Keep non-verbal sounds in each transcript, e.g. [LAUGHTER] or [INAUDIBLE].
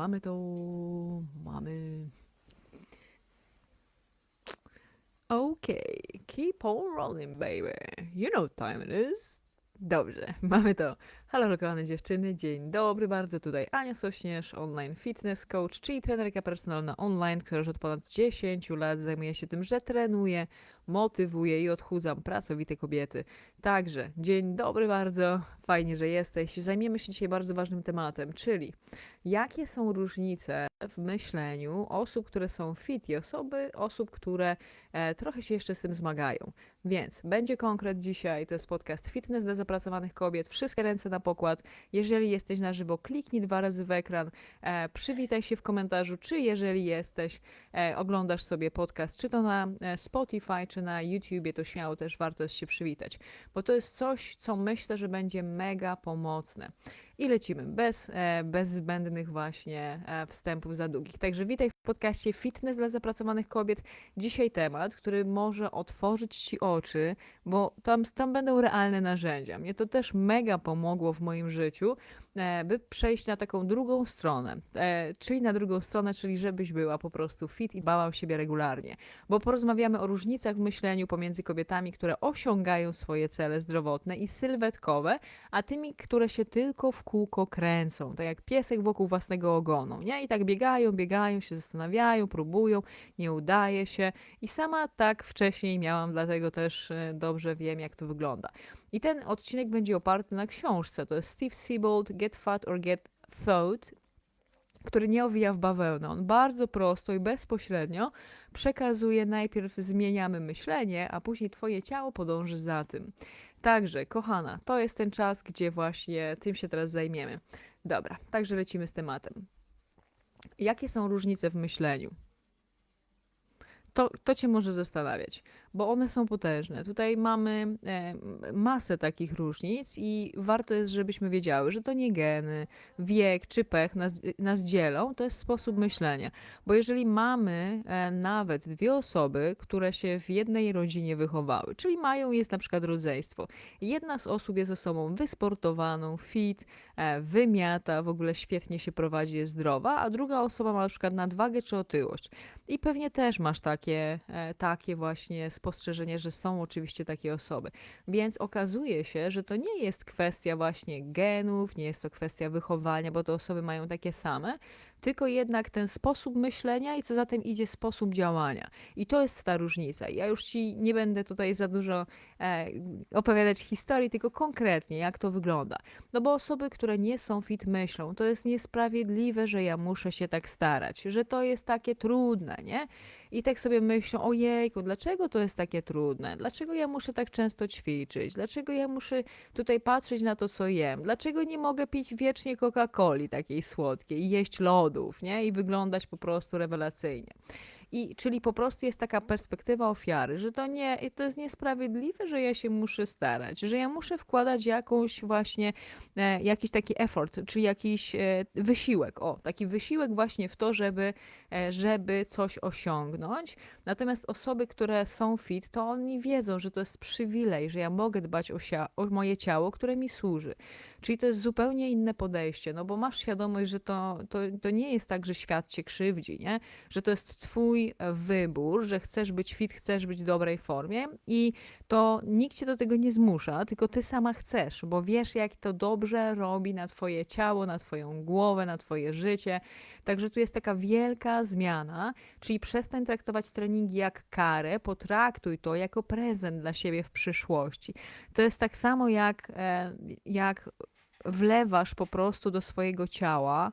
mamy to. Mamy. Okay, keep on rolling, baby. You know what time it is. Dobrze, [LAUGHS] mamy to. Halo, kochane dziewczyny, dzień dobry bardzo. Tutaj Ania Sośnierz, online fitness coach, czyli trenerka personalna online, która już od ponad 10 lat zajmuje się tym, że trenuje, motywuje i odchudzam pracowite kobiety. Także, dzień dobry bardzo, fajnie, że jesteś. Zajmiemy się dzisiaj bardzo ważnym tematem, czyli jakie są różnice w myśleniu osób, które są fit i osoby, osób, które e, trochę się jeszcze z tym zmagają. Więc będzie konkret dzisiaj, to jest podcast Fitness dla zapracowanych kobiet, wszystkie ręce na pokład. Jeżeli jesteś na żywo, kliknij dwa razy w ekran, e, przywitaj się w komentarzu, czy jeżeli jesteś, e, oglądasz sobie podcast, czy to na e, Spotify, czy na YouTubie, to śmiało też warto jest się przywitać, bo to jest coś, co myślę, że będzie mega pomocne. I lecimy bez, e, bez zbędnych właśnie e, wstępów za długich. Także witaj podcaście Fitness dla zapracowanych kobiet. Dzisiaj temat, który może otworzyć Ci oczy, bo tam, tam będą realne narzędzia. Mnie to też mega pomogło w moim życiu, by przejść na taką drugą stronę, e, czyli na drugą stronę, czyli żebyś była po prostu fit i dbała o siebie regularnie. Bo porozmawiamy o różnicach w myśleniu pomiędzy kobietami, które osiągają swoje cele zdrowotne i sylwetkowe, a tymi, które się tylko w kółko kręcą, tak jak piesek wokół własnego ogonu, nie? I tak biegają, biegają, się zastanawiają, próbują, nie udaje się. I sama tak wcześniej miałam, dlatego też e, dobrze wiem, jak to wygląda. I ten odcinek będzie oparty na książce. To jest Steve Siebold, Get Fat or Get Thought, który nie owija w bawełnę. On bardzo prosto i bezpośrednio przekazuje najpierw zmieniamy myślenie, a później twoje ciało podąży za tym. Także, kochana, to jest ten czas, gdzie właśnie tym się teraz zajmiemy. Dobra, także lecimy z tematem. Jakie są różnice w myśleniu? To, to Cię może zastanawiać, bo one są potężne. Tutaj mamy e, masę takich różnic i warto jest, żebyśmy wiedziały, że to nie geny, wiek czy pech nas, nas dzielą, to jest sposób myślenia. Bo jeżeli mamy e, nawet dwie osoby, które się w jednej rodzinie wychowały, czyli mają, jest na przykład rodzeństwo, jedna z osób jest osobą wysportowaną, fit, e, wymiata, w ogóle świetnie się prowadzi, jest zdrowa, a druga osoba ma na przykład nadwagę czy otyłość. I pewnie też masz takie, e, takie właśnie spostrzeżenie, że są oczywiście takie osoby. Więc okazuje się, że to nie jest kwestia właśnie genów, nie jest to kwestia wychowania, bo te osoby mają takie same, tylko jednak ten sposób myślenia i co za tym idzie sposób działania. I to jest ta różnica. Ja już ci nie będę tutaj za dużo e, opowiadać historii, tylko konkretnie, jak to wygląda. No bo osoby, które nie są fit, myślą, to jest niesprawiedliwe, że ja muszę się tak starać, że to jest takie trudne, nie? I tak sobie myślą, ojejku, dlaczego to jest takie trudne? Dlaczego ja muszę tak często ćwiczyć? Dlaczego ja muszę tutaj patrzeć na to, co jem? Dlaczego nie mogę pić wiecznie Coca-Coli takiej słodkiej i jeść nie? I wyglądać po prostu rewelacyjnie. I czyli po prostu jest taka perspektywa ofiary, że to nie, to jest niesprawiedliwe, że ja się muszę starać, że ja muszę wkładać jakąś właśnie, e, jakiś taki effort, czyli jakiś e, wysiłek, o, taki wysiłek właśnie w to, żeby, e, żeby coś osiągnąć. Natomiast osoby, które są fit, to oni wiedzą, że to jest przywilej, że ja mogę dbać o, o moje ciało, które mi służy. Czyli to jest zupełnie inne podejście, no bo masz świadomość, że to, to, to nie jest tak, że świat cię krzywdzi, nie? Że to jest twój e, wybór, że chcesz być fit, chcesz być w dobrej formie i to nikt cię do tego nie zmusza, tylko ty sama chcesz, bo wiesz, jak to dobrze robi na twoje ciało, na twoją głowę, na twoje życie. Także tu jest taka wielka zmiana, czyli przestań traktować treningi jak karę, potraktuj to jako prezent dla siebie w przyszłości. To jest tak samo jak, e, jak wlewasz po prostu do swojego ciała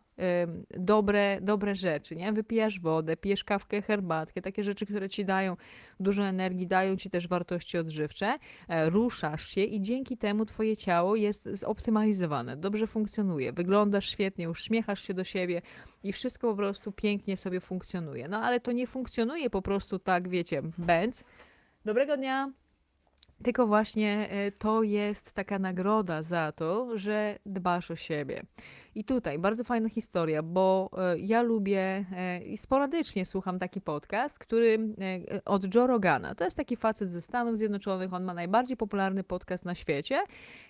dobre, dobre rzeczy, nie? Wypijasz wodę, pijesz kawkę, herbatkę, takie rzeczy, które ci dają dużo energii, dają ci też wartości odżywcze, e, ruszasz się i dzięki temu twoje ciało jest zoptymalizowane, dobrze funkcjonuje, wyglądasz świetnie, uśmiechasz się do siebie i wszystko po prostu pięknie sobie funkcjonuje. No ale to nie funkcjonuje po prostu tak, wiecie, bęc. Dobrego dnia! Tylko właśnie e, to jest taka nagroda za to, że dbasz o siebie. I tutaj bardzo fajna historia, bo e, ja lubię e, i sporadycznie słucham taki podcast, który e, od Joe Rogana. To jest taki facet ze Stanów Zjednoczonych, on ma najbardziej popularny podcast na świecie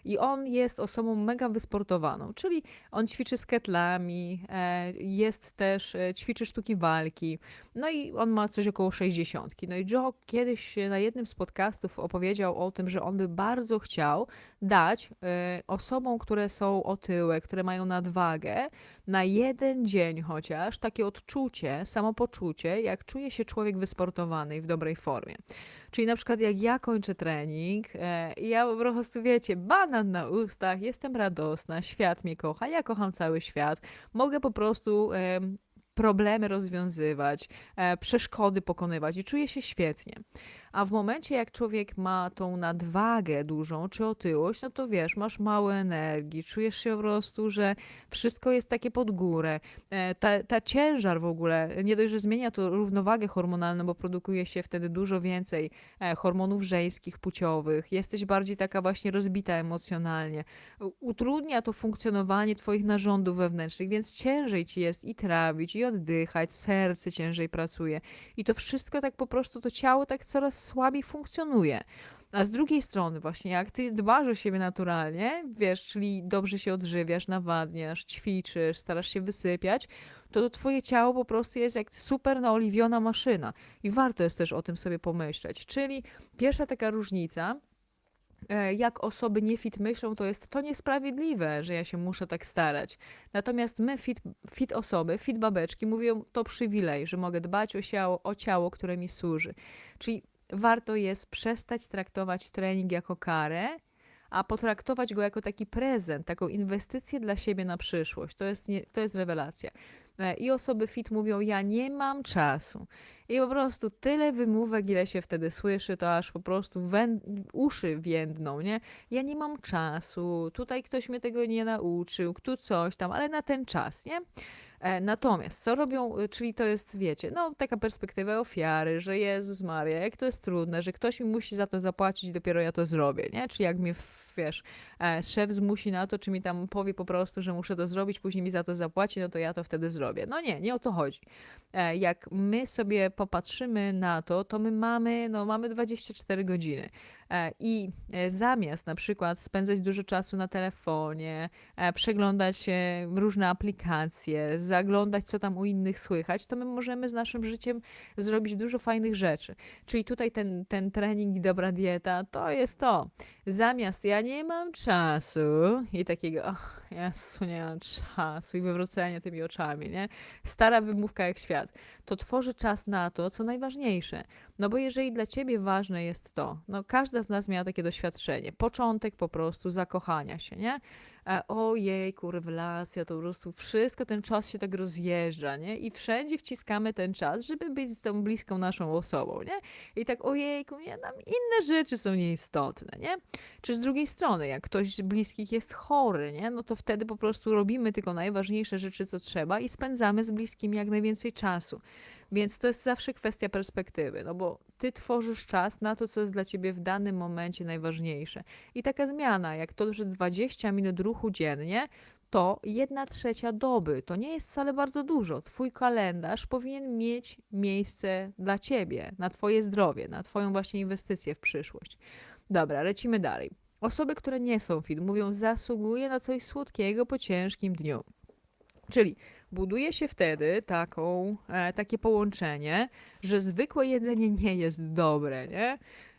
i on jest osobą mega wysportowaną, czyli on ćwiczy z ketlami, jest też, ćwiczy sztuki walki, no i on ma coś około 60. No i Joe kiedyś na jednym z podcastów opowiedział o tym, że on by bardzo chciał dać osobom, które są otyłe, które mają nadwagę, na jeden dzień chociaż takie odczucie, samopoczucie, jak czuje się człowiek wysportowany i w dobrej formie. Czyli na przykład jak ja kończę trening, e, i ja po prostu wiecie, banan na ustach, jestem radosna, świat mnie kocha, ja kocham cały świat, mogę po prostu em, problemy rozwiązywać, e, przeszkody pokonywać i czuję się świetnie. A w momencie, jak człowiek ma tą nadwagę dużą czy otyłość, no to wiesz, masz mało energii, czujesz się po prostu, że wszystko jest takie pod górę. E, Ta, ta ciężar w ogóle, nie dość, że zmienia to równowagę hormonalną, bo produkuje się wtedy dużo więcej e, hormonów żeńskich, płciowych. Jesteś bardziej taka właśnie rozbita emocjonalnie. Utrudnia to funkcjonowanie twoich narządów wewnętrznych, więc ciężej ci jest i trawić, i oddychać, serce ciężej pracuje. I to wszystko tak po prostu, to ciało tak coraz słabiej funkcjonuje. A z drugiej strony, właśnie jak ty dbasz o siebie naturalnie, wiesz, czyli dobrze się odżywiasz, nawadniasz, ćwiczysz, starasz się wysypiać, to, to twoje ciało po prostu jest jak super naoliwiona maszyna. I warto jest też o tym sobie pomyśleć. Czyli pierwsza taka różnica, e, jak osoby niefit myślą, to jest to niesprawiedliwe, że ja się muszę tak starać. Natomiast my, fit, fit osoby, fit babeczki, mówią to przywilej, że mogę dbać o ciało, o ciało, które mi służy. Czyli warto jest przestać traktować trening jako karę, a potraktować go jako taki prezent, taką inwestycję dla siebie na przyszłość. To jest, nie, to jest rewelacja. E, I osoby fit mówią: Ja nie mam czasu. I po prostu tyle wymówek, ile się wtedy słyszy, to aż po prostu wę- uszy więdną, nie? Ja nie mam czasu, tutaj ktoś mnie tego nie nauczył, tu coś tam, ale na ten czas, nie? E, Natomiast co robią, y, czyli to jest, wiecie, no taka perspektywa ofiary, że Jezus Maria, jak to jest trudne, że ktoś mi musi za to zapłacić, dopiero ja to zrobię, nie? Czy jak mnie, wiesz, e, szef zmusi na to, czy mi tam powie po prostu, że muszę to zrobić, później mi za to zapłaci, no to ja to wtedy zrobię. No nie, nie o to chodzi. E, Jak my sobie popatrzymy na to, to my mamy, no mamy 24 godziny. E, I e, zamiast na przykład spędzać dużo czasu na telefonie, e, przeglądać różne aplikacje, zaglądać, co tam u innych słychać, to my możemy z naszym życiem zrobić dużo fajnych rzeczy. Czyli tutaj ten, ten trening i dobra dieta to jest to. Zamiast ja nie mam czasu i takiego, ach, Jezu, nie mam czasu i wywrócenie tymi oczami, nie? Stara wymówka jak świat. To tworzy czas na to, co najważniejsze. No bo jeżeli dla ciebie ważne jest to, no każda z nas miała takie doświadczenie, początek po prostu zakochania się, nie? Ojejku, rewelacja, to po prostu wszystko, ten czas się tak rozjeżdża, nie? I wszędzie wciskamy ten czas, żeby być z tą bliską naszą osobą, nie? I tak, ojejku, nie, tam inne rzeczy są nieistotne, nie? Czy z drugiej strony, jak ktoś z bliskich jest chory, nie? No to wtedy po prostu robimy tylko najważniejsze rzeczy, co trzeba i spędzamy z bliskimi jak najwięcej czasu. Więc to jest zawsze kwestia perspektywy, no bo ty tworzysz czas na to, co jest dla ciebie w danym momencie najważniejsze. I taka zmiana, jak to, że 20 minut ruchu dziennie, to jedna trzecia doby. To nie jest wcale bardzo dużo. Twój kalendarz powinien mieć miejsce dla ciebie, na twoje zdrowie, na twoją właśnie inwestycję w przyszłość. Dobra, lecimy dalej. Osoby, które nie są fit, mówią, zasługuję na coś słodkiego po ciężkim dniu. Czyli buduje się wtedy taką, e, takie połączenie, że zwykłe jedzenie nie jest dobre, nie?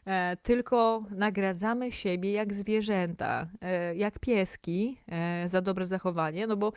E, tylko nagradzamy siebie jak zwierzęta, e, jak pieski e, za dobre zachowanie, no bo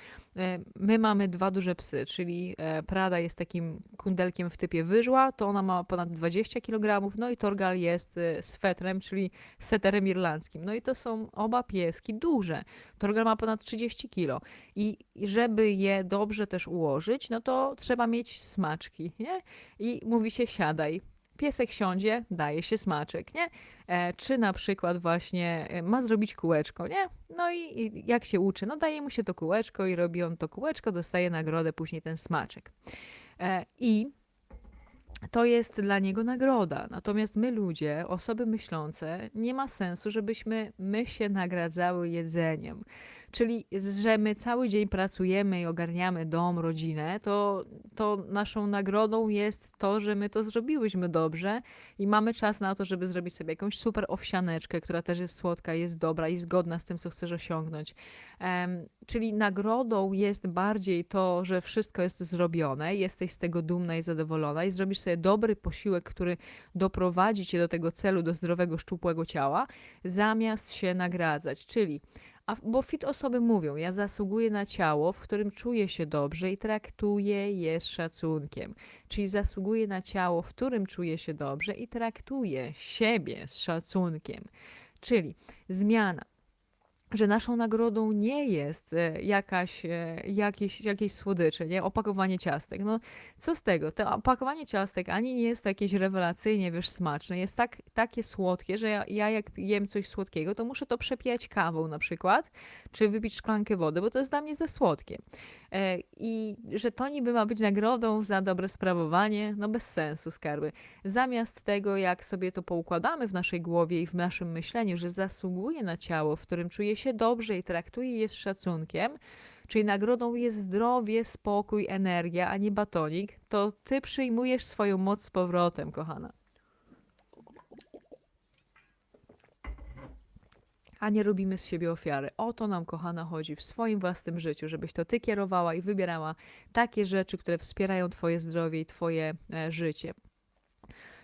my mamy dwa duże psy, czyli Prada jest takim kundelkiem w typie wyżła, to ona ma ponad 20 kg, no i Torgal jest swetrem, czyli seterem irlandzkim. No i to są oba pieski duże. Torgal ma ponad 30 kg. I żeby je dobrze też ułożyć, no to trzeba mieć smaczki, nie? I mówi się siadaj. Piesek siądzie, daje się smaczek, nie? E, czy na przykład właśnie e, ma zrobić kółeczko, nie? No i, jak się uczy? No daje mu się to kółeczko i robi on to kółeczko, dostaje nagrodę, później ten smaczek. E, I to jest dla niego nagroda. Natomiast my ludzie, osoby myślące, nie ma sensu, żebyśmy my się nagradzały jedzeniem. Czyli, że my cały dzień pracujemy i ogarniamy dom, rodzinę, to, to naszą nagrodą jest to, że my to zrobiłyśmy dobrze i mamy czas na to, żeby zrobić sobie jakąś super owsianeczkę, która też jest słodka, jest dobra i zgodna z tym, co chcesz osiągnąć. Em, czyli nagrodą jest bardziej to, że wszystko jest zrobione, jesteś z tego dumna i zadowolona i zrobisz sobie dobry posiłek, który doprowadzi cię do tego celu, do zdrowego, szczupłego ciała, zamiast się nagradzać. Czyli a, bo fit osoby mówią, ja zasługuję na ciało, w którym czuję się dobrze i traktuję je z szacunkiem. Czyli zasługuję na ciało, w którym czuję się dobrze i traktuję siebie z szacunkiem. Czyli zmiana że naszą nagrodą nie jest e, jakaś, e, jakieś, jakieś słodycze, nie? Opakowanie ciastek. No, co z tego? To opakowanie ciastek ani nie jest to jakieś rewelacyjnie, wiesz, smaczne. Jest tak, takie słodkie, że ja, ja jak jem coś słodkiego, to muszę to przepijać kawą na przykład, czy wypić szklankę wody, bo to jest dla mnie za słodkie. E, I że to niby ma być nagrodą za dobre sprawowanie, no bez sensu, skarby. Zamiast tego, jak sobie to poukładamy w naszej głowie i w naszym myśleniu, że zasługuje na ciało, w którym czuje się dobrze i traktuje je z szacunkiem, czyli nagrodą jest zdrowie, spokój, energia, a nie batonik, to ty przyjmujesz swoją moc z powrotem, kochana. a nie robimy z siebie ofiary. O to nam, kochana, chodzi w swoim własnym życiu, żebyś to ty kierowała i wybierała takie rzeczy, które wspierają twoje zdrowie i twoje e, życie.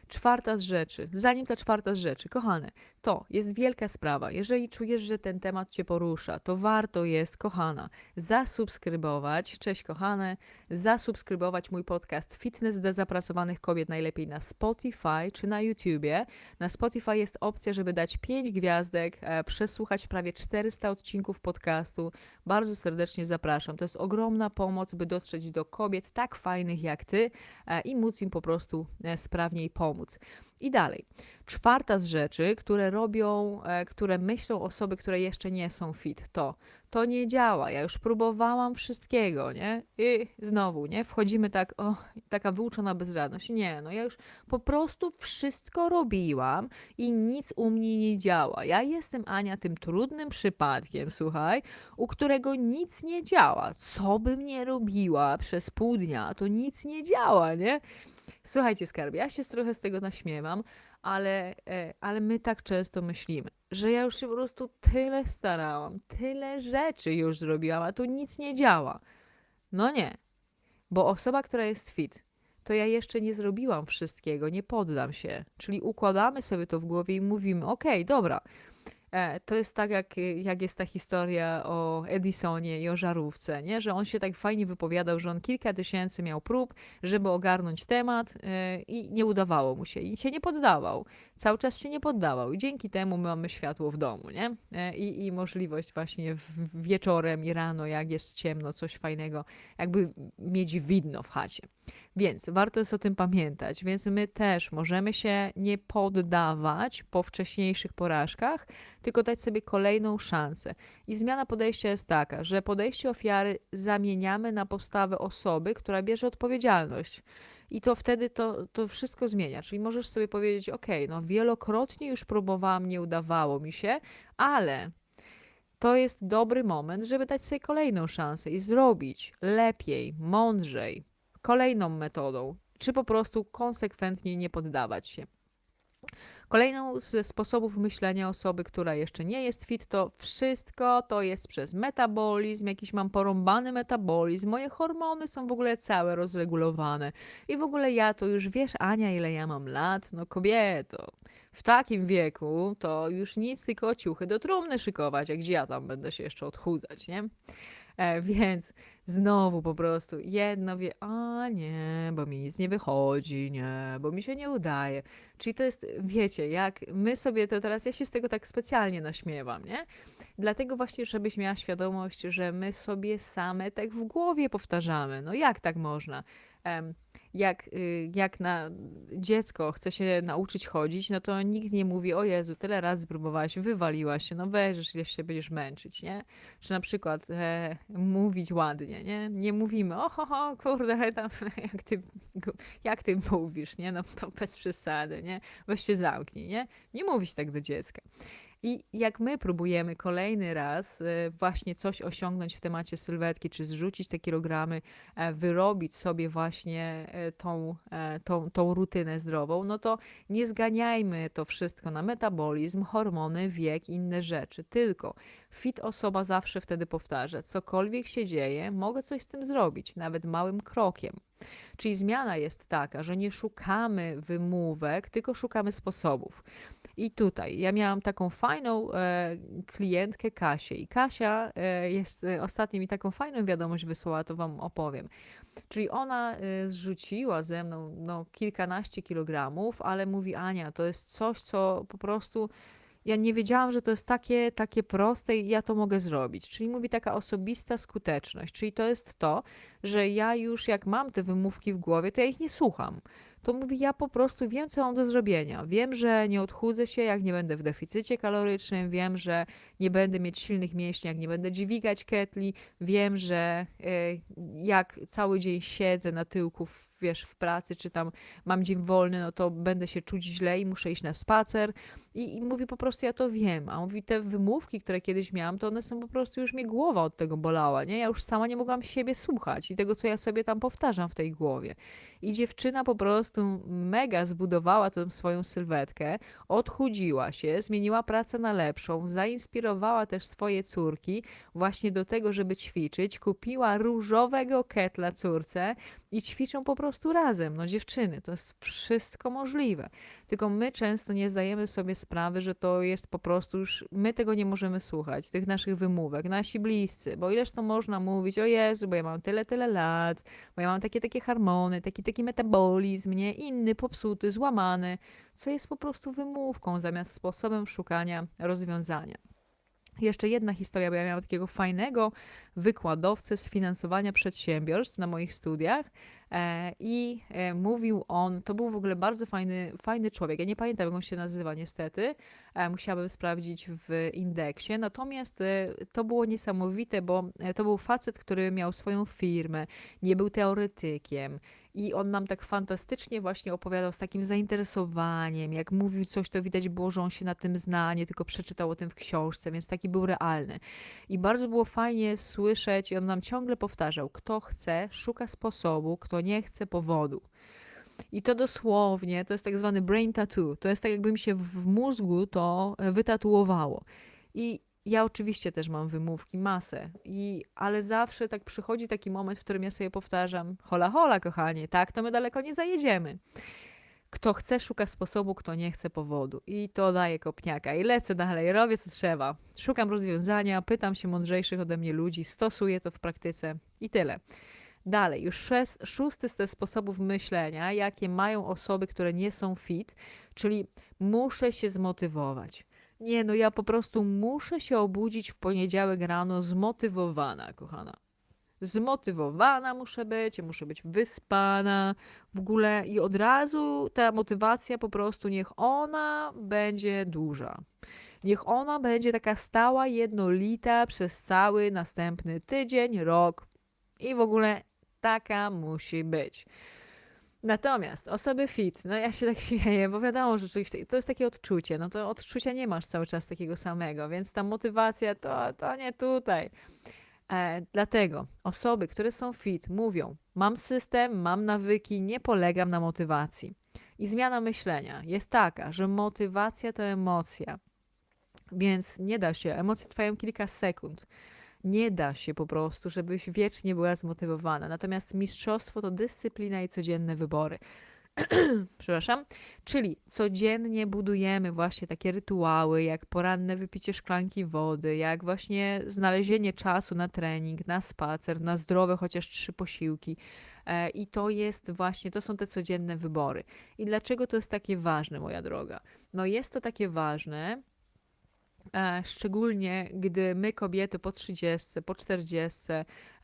Czwarta z rzeczy, zanim ta czwarta z rzeczy, kochane, to jest wielka sprawa. Jeżeli czujesz, że ten temat Cię porusza, to warto jest, kochana, zasubskrybować, cześć kochane, zasubskrybować mój podcast Fitness dla zapracowanych kobiet, najlepiej na Spotify czy na YouTubie. Na Spotify jest opcja, żeby dać 5 gwiazdek, e, przesłuchać prawie 400 odcinków podcastu. Bardzo serdecznie zapraszam. To jest ogromna pomoc, by dotrzeć do kobiet tak fajnych jak Ty e, i móc im po prostu e, sprawniej pomóc. I dalej. Czwarta z rzeczy, które robią, e, które myślą osoby, które jeszcze nie są fit, to to nie działa. Ja już próbowałam wszystkiego, nie? I znowu, nie? Wchodzimy tak, o, taka wyuczona bezradność. Nie, no ja już po prostu wszystko robiłam i nic u mnie nie działa. Ja jestem, Ania, tym trudnym przypadkiem, słuchaj, u którego nic nie działa. Co bym nie robiła przez pół dnia, to nic nie działa, nie? Słuchajcie, skarbie, ja się trochę z tego naśmiewam, ale, e, ale my tak często myślimy, że ja już się po prostu tyle starałam, tyle rzeczy już zrobiłam, a tu nic nie działa. No nie, bo osoba, która jest fit, to ja jeszcze nie zrobiłam wszystkiego, nie poddam się. Czyli układamy sobie to w głowie i mówimy: OK, dobra, E, to jest tak, jak, jak jest ta historia o Edisonie i o żarówce, nie? że on się tak fajnie wypowiadał, że on kilka tysięcy miał prób, żeby ogarnąć temat e, i nie udawało mu się. I się nie poddawał. Cały czas się nie poddawał. I dzięki temu my mamy światło w domu, nie? E, I, i możliwość właśnie wieczorem i rano, jak jest ciemno, coś fajnego, jakby mieć widno w chacie. Więc warto jest o tym pamiętać. Więc my też możemy się nie poddawać po wcześniejszych porażkach, tylko dać sobie kolejną szansę. I zmiana podejścia jest taka, że podejście ofiary zamieniamy na postawę osoby, która bierze odpowiedzialność. I to wtedy to, to wszystko zmienia. Czyli możesz sobie powiedzieć: OK, no wielokrotnie już próbowałam, nie udawało mi się, ale to jest dobry moment, żeby dać sobie kolejną szansę i zrobić lepiej, mądrzej, kolejną metodą, czy po prostu konsekwentnie nie poddawać się. Kolejną ze sposobów myślenia osoby, która jeszcze nie jest fit, to wszystko to jest przez metabolizm, jakiś mam porąbany metabolizm, moje hormony są w ogóle całe rozregulowane. I w ogóle ja to już wiesz, Ania, ile ja mam lat? No kobieto, w takim wieku to już nic, tylko ciuchy do trumny szykować, jak gdzie ja tam będę się jeszcze odchudzać, nie? E, więc znowu po prostu jedno wie, a nie, bo mi nic nie wychodzi, nie, bo mi się nie udaje. Czyli to jest, wiecie, jak my sobie to teraz, ja się z tego tak specjalnie naśmiewam, nie? Dlatego właśnie, żebyś miała świadomość, że my sobie same tak w głowie powtarzamy. No jak tak można? Jak, y, jak na dziecko chce się nauczyć chodzić, no to nikt nie mówi, o Jezu, tyle razy spróbowałaś, wywaliłaś się, no weź, ile się będziesz męczyć, nie? Czy na przykład e, mówić ładnie, nie? Nie mówimy, o ho, ho kurde, tam, [LAUGHS] jak ty, jak ty mówisz, nie? No [LAUGHS] bez przesady, nie? Weź się zamknij, nie? Nie mówić tak do dziecka. I jak my próbujemy kolejny raz e, właśnie coś osiągnąć w temacie sylwetki, czy zrzucić te kilogramy, e, wyrobić sobie właśnie e, tą, tą, tą rutynę zdrową, no to nie zganiajmy to wszystko na metabolizm, hormony, wiek inne rzeczy. Tylko fit osoba zawsze wtedy powtarza, cokolwiek się dzieje, mogę coś z tym zrobić, nawet małym krokiem. Czyli zmiana jest taka, że nie szukamy wymówek, tylko szukamy sposobów. I tutaj ja miałam taką fajną e, klientkę Kasię i Kasia e, jest e, ostatnio mi taką fajną wiadomość wysłała, to wam opowiem. Czyli ona e, zrzuciła ze mną no, kilkanaście kilogramów, ale mówi Ania, to jest coś, co po prostu ja nie wiedziałam, że to jest takie, takie proste i ja to mogę zrobić. Czyli mówi taka osobista skuteczność. Czyli to jest to, że ja już jak mam te wymówki w głowie, to ja ich nie słucham. To mówi, ja po prostu wiem, co mam do zrobienia. Wiem, że nie odchudzę się, jak nie będę w deficycie kalorycznym. Wiem, że nie będę mieć silnych mięśni, jak nie będę dźwigać ketli. Wiem, że e, jak cały dzień siedzę na tyłku, w, wiesz, w pracy, czy tam mam dzień wolny, no to będę się czuć źle i muszę iść na spacer. I, I mówi po prostu, ja to wiem. A on mówi, te wymówki, które kiedyś miałam, to one są po prostu, już mnie głowa od tego bolała, nie? Ja już sama nie mogłam siebie słuchać i tego, co ja sobie tam powtarzam w tej głowie. I dziewczyna po prostu mega zbudowała tą swoją sylwetkę, odchudziła się, zmieniła pracę na lepszą, zainspirowała też swoje córki właśnie do tego, żeby ćwiczyć. Kupiła różowego ketla córce i ćwiczą po prostu razem. No dziewczyny, to jest wszystko możliwe. Tylko my często nie zdajemy sobie sprawy, że to jest po prostu już, my tego nie możemy słuchać, tych naszych wymówek, nasi bliscy, bo ileż to można mówić, o Jezu, bo ja mam tyle, tyle lat, bo ja mam takie, takie hormony, taki, taki metabolizm, nie, inny, popsuty, złamany, co jest po prostu wymówką zamiast sposobem szukania rozwiązania. Jeszcze jedna historia, bo ja miałam takiego fajnego wykładowcę z finansowania przedsiębiorstw na moich studiach i e, mówił on, to był w ogóle bardzo fajny, fajny człowiek, ja nie pamiętam jak on się nazywa niestety, e, musiałabym sprawdzić w indeksie, natomiast e, to było niesamowite, bo e, to był facet, który miał swoją firmę, nie był teoretykiem, i on nam tak fantastycznie właśnie opowiadał z takim zainteresowaniem. Jak mówił coś, to widać było, że on się na tym zna, nie tylko przeczytał o tym w książce, więc taki był realny. I bardzo było fajnie słyszeć, i on nam ciągle powtarzał: kto chce, szuka sposobu, kto nie chce, powodu. I to dosłownie, to jest tak zwany brain tattoo. To jest tak, jakby mi się w mózgu to e, wytatuowało. I ja oczywiście też mam wymówki, masę, i, ale zawsze tak przychodzi taki moment, w którym ja sobie powtarzam: hola, hola, kochanie, tak, to my daleko nie zajedziemy. Kto chce, szuka sposobu, kto nie chce powodu. I to daje kopniaka. I lecę dalej, robię co trzeba. Szukam rozwiązania, pytam się mądrzejszych ode mnie ludzi, stosuję to w praktyce i tyle. Dalej, już szes- szósty z tych sposobów myślenia, jakie mają osoby, które nie są fit, czyli muszę się zmotywować. Nie, no ja po prostu muszę się obudzić w poniedziałek rano zmotywowana, kochana. Zmotywowana muszę być, muszę być wyspana w ogóle i od razu ta motywacja po prostu niech ona będzie duża. Niech ona będzie taka stała, jednolita przez cały następny tydzień, rok i w ogóle taka musi być. Natomiast osoby fit, no ja się tak śmieję, bo wiadomo, że coś, to jest takie odczucie, no to odczucia nie masz cały czas takiego samego, więc ta motywacja to, to nie tutaj. E, dlatego osoby, które są fit, mówią: Mam system, mam nawyki, nie polegam na motywacji. I zmiana myślenia jest taka, że motywacja to emocja, więc nie da się, emocje trwają kilka sekund. Nie da się po prostu, żebyś wiecznie była zmotywowana. Natomiast mistrzostwo to dyscyplina i codzienne wybory. [CLEARS THROAT] Przepraszam. Czyli codziennie budujemy właśnie takie rytuały, jak poranne wypicie szklanki wody, jak właśnie znalezienie czasu na trening, na spacer, na zdrowe chociaż trzy posiłki. E, I to jest właśnie, to są te codzienne wybory. I dlaczego to jest takie ważne, moja droga? No jest to takie ważne, szczególnie gdy my, kobiety po 30, po 40,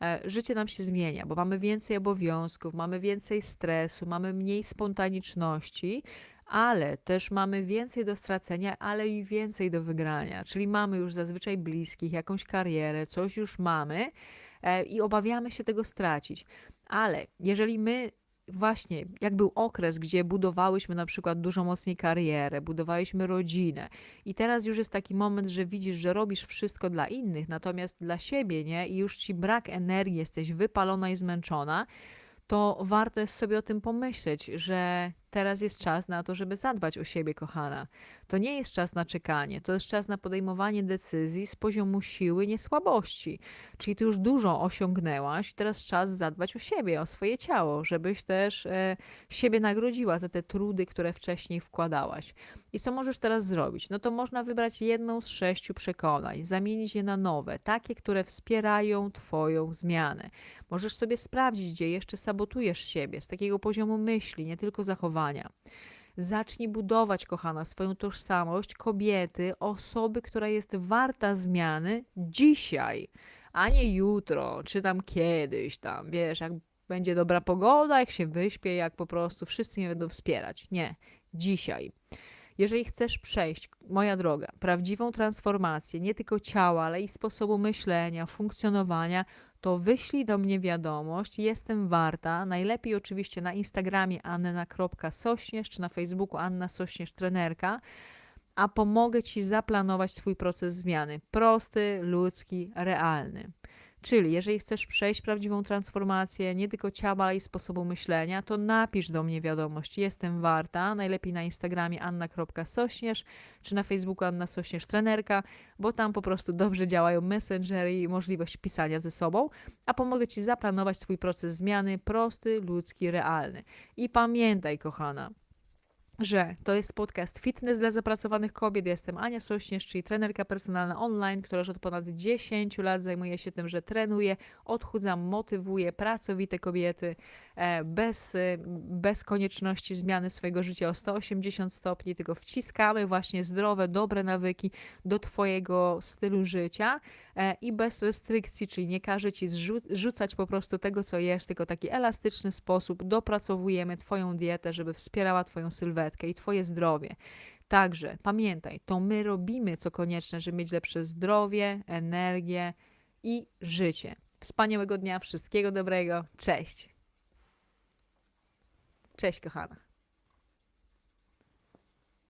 e, życie nam się zmienia, bo mamy więcej obowiązków, mamy więcej stresu, mamy mniej spontaniczności, ale też mamy więcej do stracenia, ale i więcej do wygrania. Czyli mamy już zazwyczaj bliskich, jakąś karierę, coś już mamy e, i obawiamy się tego stracić. Ale jeżeli my właśnie, jak był okres, gdzie budowałyśmy na przykład dużo mocniej karierę, budowałyśmy rodzinę i teraz już jest taki moment, że widzisz, że robisz wszystko dla innych, natomiast dla siebie nie? I już ci brak energii, jesteś wypalona i zmęczona, to warto jest sobie o tym pomyśleć, że teraz jest czas na to, żeby zadbać o siebie, kochana. To nie jest czas na czekanie, to jest czas na podejmowanie decyzji z poziomu siły, nie słabości. Czyli ty już dużo osiągnęłaś, teraz czas zadbać o siebie, o swoje ciało, żebyś też e, siebie nagrodziła za te trudy, które wcześniej wkładałaś. I co możesz teraz zrobić? No to można wybrać jedną z sześciu przekonań, zamienić je na nowe, takie, które wspierają Twoją zmianę. Możesz sobie sprawdzić, gdzie jeszcze sabotujesz siebie z takiego poziomu myśli, nie tylko zachowania. Zacznij budować, kochana, swoją tożsamość kobiety, osoby, która jest warta zmiany dzisiaj, a nie jutro, czy tam kiedyś, tam wiesz, jak będzie dobra pogoda, jak się wyśpię, jak po prostu wszyscy mnie będą wspierać. Nie, dzisiaj. Jeżeli chcesz przejść, moja droga, prawdziwą transformację nie tylko ciała, ale i sposobu myślenia, funkcjonowania, to wyślij do mnie wiadomość, jestem warta. Najlepiej oczywiście na Instagramie anna.sośnierz czy na Facebooku Anna Sośnierz Trenerka, a pomogę Ci zaplanować Twój proces zmiany. Prosty, ludzki, realny. Czyli jeżeli chcesz przejść prawdziwą transformację nie tylko ciała, ale i sposobu myślenia, to napisz do mnie wiadomość, jestem warta, najlepiej na Instagramie anna.sośnierz, czy na Facebooku Anna Sośnierz Trenerka, bo tam po prostu dobrze działają messengery i możliwość pisania ze sobą, a pomogę Ci zaplanować Twój proces zmiany prosty, ludzki, realny. I pamiętaj, kochana, że to jest podcast Fitness dla zapracowanych kobiet. Jestem Ania Sośnierz, czyli trenerka personalna online, która już od ponad 10 lat zajmuje się tym, że trenuję, odchudzam, motywuję pracowite kobiety e, bez, e, bez konieczności zmiany swojego życia o 180 stopni, tylko wciskamy właśnie zdrowe, dobre nawyki do Twojego stylu życia e, i bez restrykcji, czyli nie każe Ci zrzu- rzucać po prostu tego, co jesz, tylko taki elastyczny sposób dopracowujemy Twoją dietę, żeby wspierała Twoją sylwetkę i Twoje zdrowie. Także pamiętaj, to my robimy co konieczne, żeby mieć lepsze zdrowie, energię i życie. Wspaniałego dnia, wszystkiego dobrego. Cześć. Cześć, kochana.